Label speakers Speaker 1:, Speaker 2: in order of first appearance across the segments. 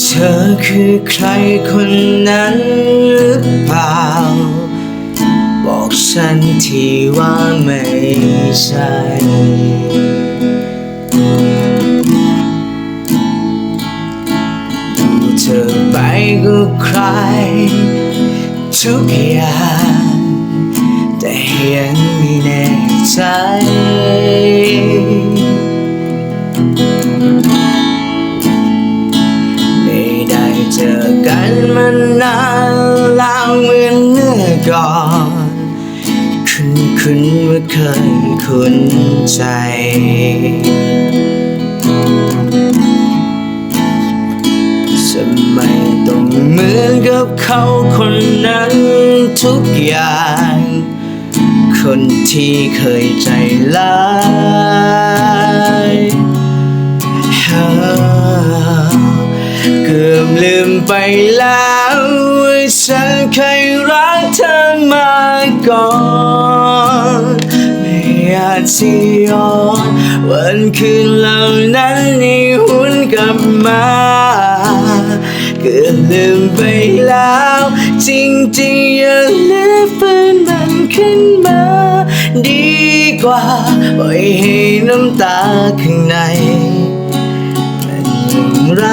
Speaker 1: ธอคือใครคนนั้นหรือเปล่า บอกฉันทีว่าไม่ใช่เธอไปกับใคร ทุกอย่าง แต่ยังไม่แน่ใจ อกันมานานแล้วเหมือนเมื่อก่อนคุ้นคุ้นว่าเคยคุ้นใจทำไมต้องเหมือนกับเขาคนนั้นทุกอย่าง คนที่เคยใจร้าย ไปแล้วว่าฉันเคยรักเธอมาก่อน ไม่อาจที่ย้อนวันคืนเหล่านั้นให้หวนกลับมาเกือบลืมไปแล้ว จริงๆอย่าลืมฟื้นมันขึ้นมา ดีกว่าปล่อยให้น้ำตาข้างในเป็นอย่างไร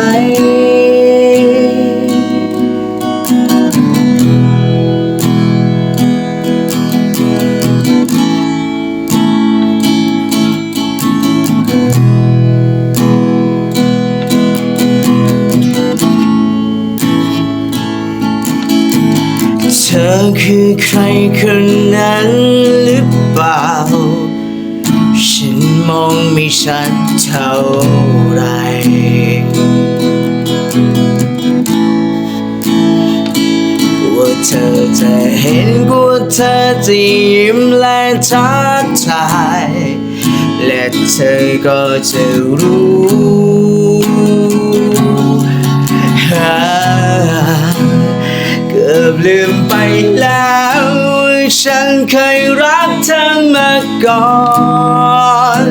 Speaker 1: คือใครคนนั้นหรือเปล่า ฉันมองไม่ชัดเท่าไรกลัวเธอจะเห็นกลัวเธอจะยิ้มและทักทายและเธอก็จะรู้เกือบลืม แล้ว ฉันเคยรักเธอมาก่อน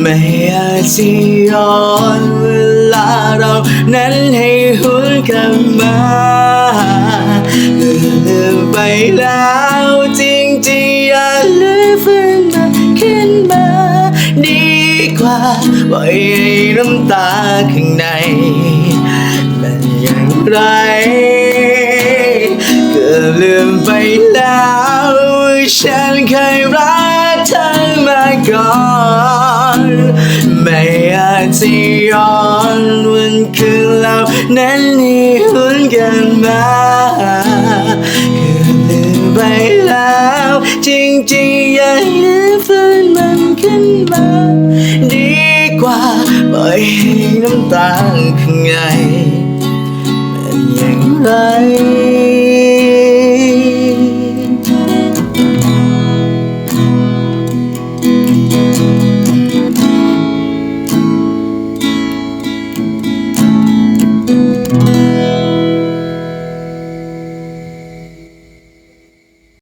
Speaker 1: ไม่อาจย้อนเวลาเรานั้นให้หวนกลับมาเกือบลืมไปแล้วจริงๆอย่าลืมฟื้นมาขึ้นมา ดีกว่าปล่อยให้น้ำตาข้างในเป็นอย่างไร ลืมไปแล้วฉันเคยรักเธอมาก่อน ไม่อาจจะย้อนวันคืนเรานั้นให้หวนกันมาเกือลืมไปแล้ว จริงๆอย่าลืมฟื้นมันขึ้นมา ดีกว่าปล่อยให้น้ำตาข้างในเป็นอย่างไร